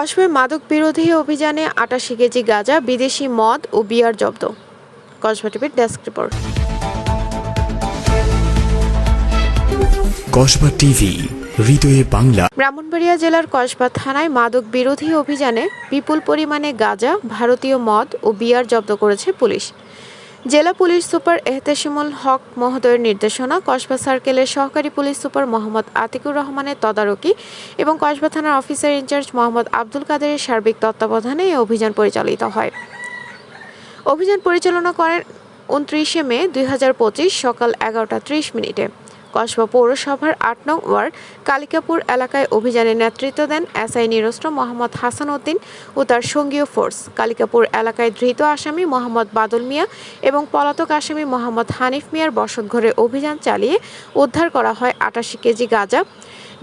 কসবায় মাদক বিরোধী অভিযানে আটাশি কেজি গাঁজা বিদেশি মদ ও বিয়ার জব্দ। কসবা টিভির ডেস্ক রিপোর্ট। কসবা টিভি হৃদয়ে বাংলা। ব্রাহ্মণবাড়িয়া জেলার কসবা থানায় মাদক বিরোধী অভিযানে বিপুল পরিমাণে গাঁজা ভারতীয় মদ ও বিয়ার জব্দ করেছে পুলিশ। জেলা পুলিশ সুপার এহতেশিমুল হক মহোদয়ের নির্দেশনা, কসবা সার্কেলের সহকারী পুলিশ সুপার মোহাম্মদ আতিকুর রহমানের তদারকি এবং কসবা থানার অফিসার ইনচার্জ মোহাম্মদ আব্দুল কাদেরের সার্বিক তত্ত্বাবধানে এই অভিযান পরিচালিত হয়। অভিযান পরিচালনা করেন উনত্রিশে মে দুই হাজার পঁচিশ সকাল এগারোটা ত্রিশ মিনিটে। কসবা পৌরসভার আট নং ওয়ার্ড কালিকাপুর এলাকায় অভিযানে নেতৃত্ব দেন এসআই নিরস্ত্র মোহাম্মদ হাসান উদ্দিন ও তার সঙ্গীয় ফোর্স। কালিকাপুর এলাকায় ধৃত আসামি মোহাম্মদ বাদল মিয়া এবং পলাতক আসামি মোহাম্মদ হানিফ মিয়ার বসতঘরে অভিযান চালিয়ে উদ্ধার করা হয় আটাশি কেজি গাঁজা,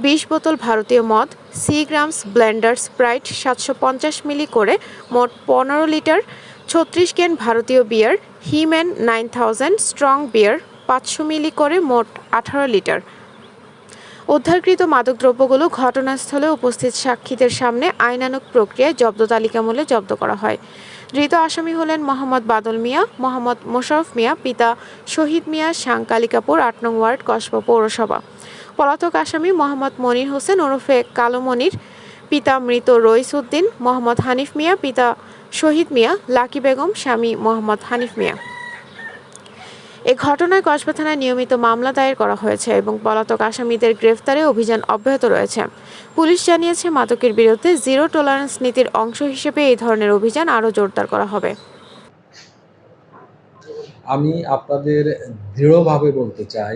বিশ বোতল ভারতীয় মদ, সি গ্রামস ব্লেন্ডার স্প্রাইট, সাতশো পঞ্চাশ মিলি করে মোট পনেরো লিটার, ছত্রিশ ক্যান ভারতীয় beer He Man nine thousand strong beer পাঁচশো মিলি করে মোট আঠারো লিটার। উদ্ধারকৃত মাদকদ্রব্যগুলো ঘটনাস্থলে উপস্থিত সাক্ষীদের সামনে আইনানুগ প্রক্রিয়ায় জব্দ তালিকামূলে জব্দ করা হয়। ধৃত আসামি হলেন মোহাম্মদ বাদল মিয়া, মোহাম্মদ মোশারফ মিয়া, পিতা শহীদ মিয়া, সাংকালিকাপুর, আট নং ওয়ার্ড, কসবা পৌরসভা। পলাতক আসামি মোহাম্মদ মনির হোসেন ওরফে কালো মনির, পিতা মৃত রইস উদ্দিন, মোহাম্মদ হানিফ মিয়া, পিতা শহীদ মিয়া, লাকি বেগম, স্বামী মোহাম্মদ হানিফ মিয়া। এ ঘটনায় কসবা থানায় নিয়মিত মামলা দায়ের করা হয়েছে এবং পলাতক আসামিদের গ্রেফতারে অভিযান অব্যাহত রয়েছে। পুলিশ জানিয়েছে, মাদকের বিরুদ্ধে জিরো টলারেন্স নীতির অংশ হিসেবে এই ধরনের অভিযান আরও জোরদার করা হবে। আমি আপনাদের দৃঢ়ভাবে বলতে চাই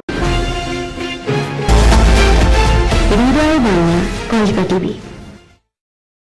টিভি